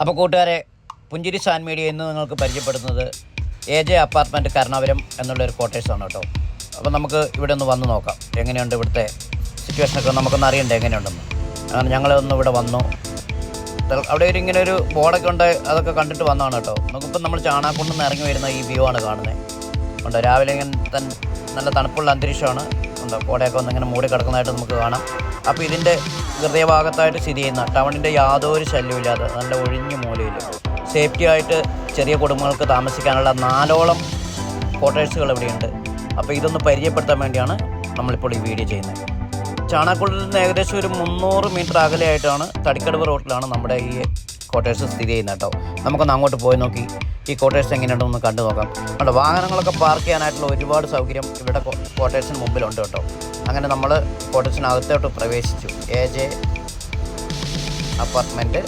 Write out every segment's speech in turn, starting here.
അപ്പോൾ കൂട്ടുകാരെ പുഞ്ചിരി സാൻ മീഡിയ ഇന്ന് നിങ്ങൾക്ക് പരിചയപ്പെടുന്നത് എ ജെ അപ്പാർട്ട്മെന്റ് കരുണാപുരം എന്നുള്ളൊരു കോട്ടേഴ്സാണ് കേട്ടോ. അപ്പോൾ നമുക്ക് ഇവിടെ ഒന്ന് വന്ന് നോക്കാം. എങ്ങനെയുണ്ട് ഇവിടുത്തെ സിറ്റുവേഷനൊക്കെ നമുക്കൊന്ന് അറിയണ്ടേ എങ്ങനെയുണ്ടെന്ന്? അങ്ങനെ ഞങ്ങളൊന്ന് ഇവിടെ വന്നു. അവിടെ ഒരു ഇങ്ങനെ ഒരു ബോർഡൊക്കെ ഉണ്ട് അതൊക്കെ കണ്ടിട്ട് വന്നതാണ് കേട്ടോ. നമുക്കിപ്പോൾ നമ്മൾ ചാണാക്കുണ്ടിൽ ഇറങ്ങി വരുന്ന ഈ വ്യൂ ആണ് കാണുന്നത് ഉണ്ട് രാവിലെ ഇങ്ങനെ തൻ നല്ല തണുപ്പുള്ള അന്തരീക്ഷമാണ്. ഉണ്ട്. കോടയൊക്കെ ഒന്നിങ്ങനെ മൂടി കിടക്കുന്നതായിട്ട് നമുക്ക് കാണാം. അപ്പോൾ ഇതിന്റെ ഹൃദയഭാഗത്തായിട്ട് സ്ഥിതി ചെയ്യുന്ന ടൗണിന്റെ യാതൊരു ഇല്ലാതെ നല്ല ഒഴിഞ്ഞ മൂലയിൽ സേഫ്റ്റി ആയിട്ട് ചെറിയ കുടുംബങ്ങൾക്ക് താമസിക്കാനുള്ള നാലോളം ക്വാർട്ടേഴ്സുകൾ ഇവിടെയുണ്ട്. അപ്പോൾ ഇതൊന്ന് പരിചയപ്പെടുത്താൻ വേണ്ടിയാണ് നമ്മളിപ്പോൾ ഈ വീഡിയോ ചെയ്യുന്നത്. ചാണാക്കുള്ളിൽ നിന്ന് ഏകദേശം ഒരു മുന്നൂറ് മീറ്റർ അകലെയായിട്ടാണ് തടിക്കടവ് റോട്ടിലാണ് നമ്മുടെ ഈ ക്വാർട്ടേഴ്സ് സ്ഥിതി ചെയ്യുന്നത് കേട്ടോ. നമുക്കൊന്ന് അങ്ങോട്ട് പോയി നോക്കി. ഈ ക്വാർട്ടേഴ്സ് എങ്ങനെയുണ്ടെന്ന് കണ്ടു നോക്കാം. അവിടെ വാഹനങ്ങളൊക്കെ പാർക്ക് ചെയ്യാനായിട്ടുള്ള ഒരുപാട് സൗകര്യം ഇവിടെ ക്വാർട്ടേഴ്സിന് മുമ്പിലുണ്ട് കേട്ടോ. അങ്ങനെ നമ്മൾ ക്വാർട്ടേഴ്സിനകത്തോട്ട് പ്രവേശിച്ചു. A J apartment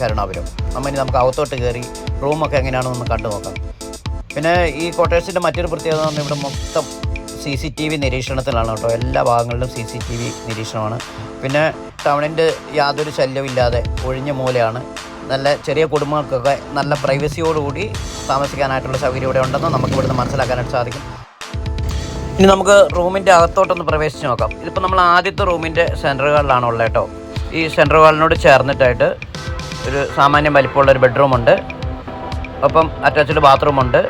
Karunapuram. നമ്മൾ ഇനി നമുക്ക് അകത്തോട്ട് കയറി റൂമൊക്കെ എങ്ങനെയാണെന്നൊന്ന് കണ്ടു നോക്കാം. പിന്നെ ഈ ക്വാർട്ടേഴ്സിന്റെ മറ്റൊരു പ്രത്യേകത എന്ന് പറഞ്ഞാൽ ഇവിടെ മൊത്തം സി സി ടി വി നിരീക്ഷണത്തിലാണ് കേട്ടോ. എല്ലാ ഭാഗങ്ങളിലും സി സി ടി വി നിരീക്ഷണമാണ്. പിന്നെ ടൗണിന്റെ യാതൊരു ശല്യമില്ലാതെ ഒഴിഞ്ഞ മൂലയാണ്. നല്ല ചെറിയ കുടുംബങ്ങൾക്കൊക്കെ നല്ല പ്രൈവസിയോടുകൂടി താമസിക്കാനായിട്ടുള്ള സൗകര്യം ഇവിടെ ഉണ്ടെന്ന് നമുക്ക് ഇവിടുന്ന് മനസ്സിലാക്കാനായിട്ട് സാധിക്കും. ഇനി നമുക്ക് റൂമിന്റെ അകത്തോട്ടൊന്ന് പ്രവേശിച്ച് നോക്കാം. ഇതിപ്പോൾ നമ്മൾ ആദ്യത്തെ റൂമിന്റെ സെന്റർ ഹാളിലാണ് ഉള്ളത് കേട്ടോ. ഈ സെന്റർ ഹാളിനോട് ചേർന്നിട്ടായിട്ട് ഒരു സാമാന്യം വലിപ്പമുള്ള ഒരു ബെഡ്റൂമുണ്ട്. ഒപ്പം അറ്റാച്ച്ഡ് ബാത്റൂമുണ്ട്.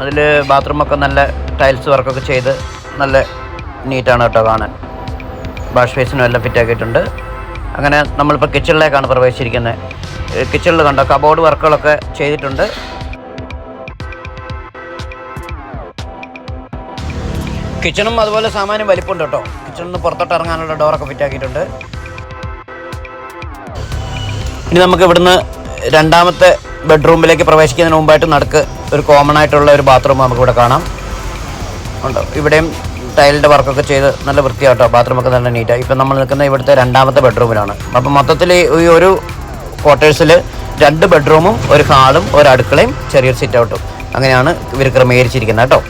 അതിൽ ബാത്റൂമൊക്കെ നല്ല ടൈൽസ് വർക്കൊക്കെ ചെയ്ത് നല്ല നീറ്റാണ് കേട്ടോ കാണാൻ. വാഷ് ബേസിനും എല്ലാം ഫിറ്റാക്കിയിട്ടുണ്ട് അങ്ങനെ നമ്മളിപ്പോൾ കിച്ചണിലേക്കാണ് പ്രവേശിച്ചിരിക്കുന്നത് കിച്ചണിൽ കണ്ടോ കബോർഡ് വർക്കുകളൊക്കെ ചെയ്തിട്ടുണ്ട്. കിച്ചണും അതുപോലെ സാമാന്യം വലിപ്പമുണ്ട് കേട്ടോ. കിച്ചണിൽ നിന്ന് പുറത്തോട്ട് ഇറങ്ങാനുള്ള ഡോറൊക്കെ ഫിറ്റാക്കിയിട്ടുണ്ട് ഇനി നമുക്ക് ഇവിടുന്ന് രണ്ടാമത്തെ ബെഡ്റൂമിലേക്ക് പ്രവേശിക്കുന്നതിന് മുമ്പായിട്ട് നടക്ക് ഒരു കോമൺ ആയിട്ടുള്ള ഒരു ബാത്റൂം നമുക്കിവിടെ കാണാം. ഉണ്ട്. ഇവിടെയും ടൈലിന്റെ വർക്കൊക്കെ ചെയ്ത് നല്ല വൃത്തിയാട്ടോ. ബാത്റൂമൊക്കെ നല്ല നീറ്റാണ് ഇപ്പം നമ്മൾ നിൽക്കുന്ന ഇവിടുത്തെ രണ്ടാമത്തെ ബെഡ്റൂമിലാണ്. അപ്പം മൊത്തത്തിൽ ഈ ഒരു ക്വാർട്ടേഴ്സിൽ രണ്ട് ബെഡ്റൂമും ഒരു ഹാളും ഒരു അടുക്കളയും ചെറിയൊരു സിറ്റ് ഔട്ടും അങ്ങനെയാണ് ഇവർ ക്രമീകരിച്ചിരിക്കുന്നത് കേട്ടോ.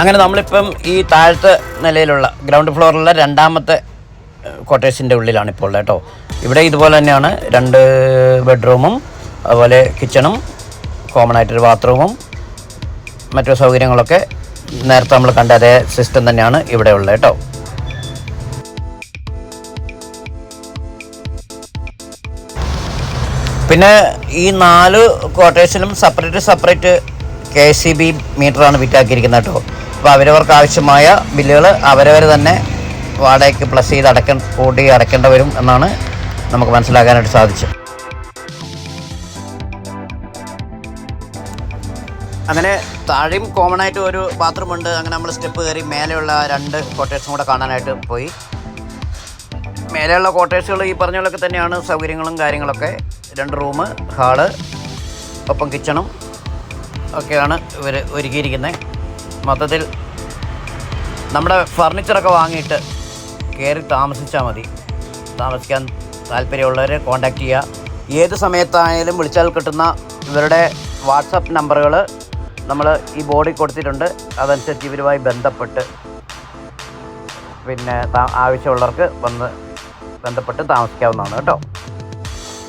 അങ്ങനെ നമ്മളിപ്പം ഈ താഴത്തെ നിലയിലുള്ള ഗ്രൗണ്ട് ഫ്ലോറിലുള്ള രണ്ടാമത്തെ ക്വാർട്ടേഴ്സിന്റെ ഉള്ളിലാണ് ഇപ്പോൾ കേട്ടോ. ഇവിടെ ഇതുപോലെ തന്നെയാണ് രണ്ട് ബെഡ്റൂമും അതുപോലെ കിച്ചണും കോമൺ ആയിട്ടൊരു ബാത്റൂമും മറ്റു സൗകര്യങ്ങളൊക്കെ നേരത്തെ നമ്മൾ കണ്ട അതേ സിസ്റ്റം തന്നെയാണ് ഇവിടെ ഉള്ളത് കേട്ടോ. പിന്നെ ഈ നാല് ക്വാർട്ടേഴ്സിലും separate separate K C B മീറ്ററാണ് വിറ്റാക്കിയിരിക്കുന്നത് കേട്ടോ. അപ്പോൾ അവരവർക്ക് ആവശ്യമായ ബില്ലുകൾ അവരവർ തന്നെ വാടകയ്ക്ക് പ്ലസ് ചെയ്ത് അടക്ക കൂട്ടി അടയ്ക്കേണ്ടി വരും എന്നാണ് നമുക്ക് മനസ്സിലാക്കാനായിട്ട് സാധിച്ചു. അങ്ങനെ താഴെയും കോമൺ ആയിട്ട് ഒരു ബാത്റൂം ഉണ്ട്. അങ്ങനെ നമ്മൾ സ്റ്റെപ്പ് കയറി മേലെയുള്ള രണ്ട് കോട്ടേഴ്സും കൂടെ കാണാനായിട്ട് പോയി. മേലെയുള്ള കോട്ടേഴ്സുകൾ ഈ പറഞ്ഞ തന്നെയാണ്. സൗകര്യങ്ങളും കാര്യങ്ങളൊക്കെ. രണ്ട് റൂം ഹാൾ ഒപ്പം കിച്ചണും ഒക്കെയാണ് ഇവർ ഒരുക്കിയിരിക്കുന്നത് മൊത്തത്തിൽ നമ്മുടെ ഫർണിച്ചറൊക്കെ വാങ്ങിയിട്ട് കയറി താമസിച്ചാൽ മതി. താമസിക്കാൻ താല്പര്യമുള്ളവരെ കോൺടാക്റ്റ് ചെയ്യുക. ഏത് സമയത്തായാലും വിളിച്ചാൽ കിട്ടുന്ന ഇവരുടെ വാട്സപ്പ് നമ്പറുകൾ നമ്മൾ ഈ ബോർഡിൽ കൊടുത്തിട്ടുണ്ട്. അതനുസരിച്ച് ഇവരുമായി ബന്ധപ്പെട്ട് പിന്നെ ആവശ്യമുള്ളവർക്ക് വന്ന് ബന്ധപ്പെട്ട് താമസിക്കാവുന്നതാണ് കേട്ടോ.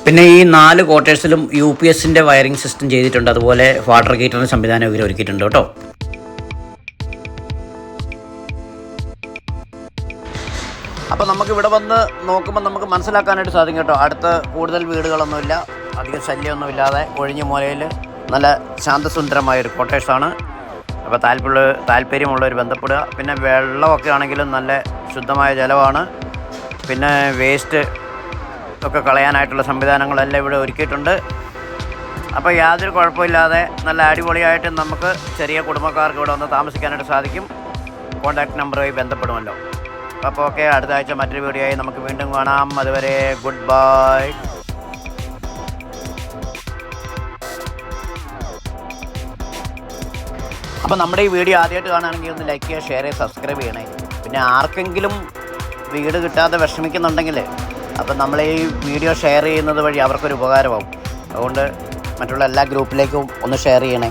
പിന്നെ ഈ നാല് ക്വാർട്ടേഴ്സിലും യു പി എസിന്റെ വയറിംഗ് സിസ്റ്റം ചെയ്തിട്ടുണ്ട്. അതുപോലെ വാട്ടർ ഹീറ്ററിന് സംവിധാനം ഇവർ ഒരുക്കിയിട്ടുണ്ട് കേട്ടോ. അപ്പോൾ നമുക്ക് ഇവിടെ വന്ന് നോക്കുമ്പോൾ നമുക്ക് മനസ്സിലാക്കാനായിട്ട് സാധിക്കും കേട്ടോ. അടുത്ത് കൂടുതൽ വീടുകളൊന്നുമില്ല. അധികം ശല്യമൊന്നും ഇല്ലാതെ ഒഴിഞ്ഞ മൂലയിൽ നല്ല ശാന്തസുന്ദരമായ ഒരു കോട്ടേഴ്സാണ്. അപ്പോൾ താല്പര്യ താല്പര്യമുള്ളവർ ബന്ധപ്പെടുക. പിന്നെ വെള്ളമൊക്കെ ആണെങ്കിലും നല്ല ശുദ്ധമായ ജലമാണ്. പിന്നെ വേസ്റ്റ് ഒക്കെ കളയാനായിട്ടുള്ള സംവിധാനങ്ങളെല്ലാം ഇവിടെ ഒരുക്കിയിട്ടുണ്ട്. അപ്പോൾ യാതൊരു കുഴപ്പമില്ലാതെ നല്ല അടിപൊളിയായിട്ട് നമുക്ക് ചെറിയ കുടുംബക്കാർക്ക് ഇവിടെ വന്ന് താമസിക്കാനായിട്ട് സാധിക്കും. കോൺടാക്ട് നമ്പറുമായി ബന്ധപ്പെടുമല്ലോ. അപ്പോൾ ഓക്കെ അടുത്ത ആഴ്ച മറ്റൊരു വീഡിയോ ആയി നമുക്ക് വീണ്ടും കാണാം. അതുവരെ ഗുഡ് ബൈ അപ്പോൾ നമ്മുടെ ഈ വീഡിയോ ആദ്യമായിട്ട് കാണുകയാണെങ്കിൽ ഒന്ന് ലൈക്ക് ചെയ്യുക ഷെയർ ചെയ്യുക സബ്സ്ക്രൈബ് ചെയ്യണേ. പിന്നെ ആർക്കെങ്കിലും വീട് കിട്ടാതെ വിഷമിക്കുന്നുണ്ടെങ്കിൽ അപ്പം നമ്മൾ ഈ വീഡിയോ ഷെയർ ചെയ്യുന്നത് വഴി അവർക്കൊരു ഉപകാരമാവും. അതുകൊണ്ട് മറ്റുള്ള എല്ലാ ഗ്രൂപ്പിലേക്കും ഒന്ന് ഷെയർ ചെയ്യണേ.